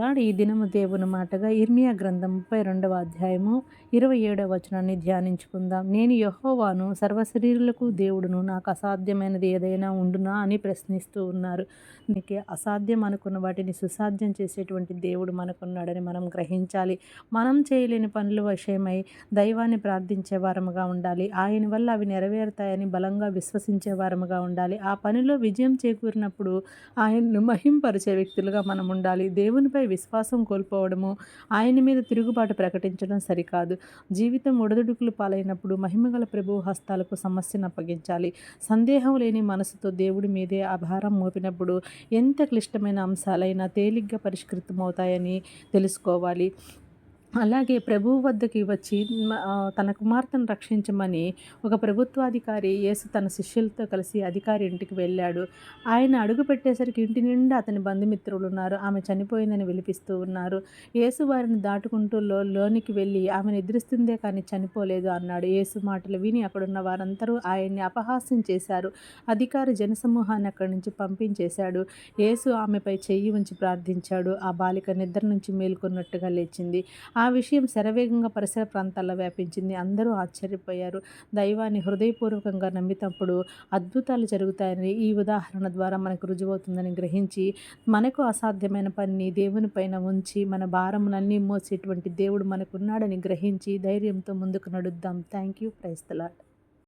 నాడు ఈ దినము దేవుని మాటగా ఇర్మియా గ్రంథం ముప్పై రెండవ అధ్యాయము ఇరవై ఏడవ వచనాన్ని ధ్యానించుకుందాం. నేను యహోవాను సర్వశరీరులకు దేవుడును నాకు అసాధ్యమైనది ఏదైనా ఉండునా అని ప్రశ్నిస్తూ ఉన్నారు. నీకు అసాధ్యం అనుకున్న వాటిని సుసాధ్యం చేసేటువంటి దేవుడు మనకున్నాడని మనం గ్రహించాలి. మనం చేయలేని పనుల విషయమై దైవాన్ని ప్రార్థించే వారముగా ఉండాలి. ఆయన వల్ల అవి నెరవేరుతాయని బలంగా విశ్వసించే వారముగా ఉండాలి. ఆ పనిలో విజయం చేకూరినప్పుడు ఆయన్ను మహింపరిచే వ్యక్తులుగా మనం ఉండాలి. దేవునిపై విశ్వాసం కోల్పోవడము ఆయన మీద తిరుగుబాటు ప్రకటించడం సరికాదు. జీవితం ఒడదుడుకులు పాలైనప్పుడు మహిమగల ప్రభు హస్తాలకు సమస్యను అప్పగించాలి. సందేహం లేని మనసుతో దేవుడి మీదే ఆభారం మోపినప్పుడు ఎంత క్లిష్టమైన అంశాలైనా తేలిగ్గా పరిష్కృతమవుతాయని తెలుసుకోవాలి. అలాగే ప్రభువు వద్దకి వచ్చి తన కుమార్తెను రక్షించమని ఒక ప్రభుత్వాధికారి యేసు తన శిష్యులతో కలిసి అధికారి ఇంటికి వెళ్ళాడు. ఆయన అడుగు పెట్టేసరికి ఇంటి నిండా అతని బంధుమిత్రులు ఉన్నారు. ఆమె చనిపోయిందని విలిపిస్తూ ఉన్నారు. యేసు వారిని దాటుకుంటూ లో లోనికి వెళ్ళి ఆమె నిద్రిస్తుందే కానీ చనిపోలేదు అన్నాడు. యేసు మాటలు విని అక్కడున్న వారందరూ ఆయన్ని అపహాస్యం చేశారు. అధికారి జనసమూహాన్ని అక్కడి నుంచి పంపించేశాడు. యేసు ఆమెపై చెయ్యి ఉంచి ప్రార్థించాడు. ఆ బాలిక నిద్ర నుంచి మేల్కొన్నట్టుగా లేచింది. ఆ విషయం శరవేగంగా పరిసర ప్రాంతాల్లో వ్యాపించింది. అందరూ ఆశ్చర్యపోయారు. దైవాన్ని హృదయపూర్వకంగా నమ్మినప్పుడు అద్భుతాలు జరుగుతాయని ఈ ఉదాహరణ ద్వారా మనకు రుజువవుతుందని గ్రహించి మనకు అసాధ్యమైన పనిని దేవుని పైన ఉంచి మన భారములన్నీ మోసేటువంటి దేవుడు మనకున్నాడని గ్రహించి ధైర్యంతో ముందుకు నడుద్దాం. Thank you ప్రైస్తలాట్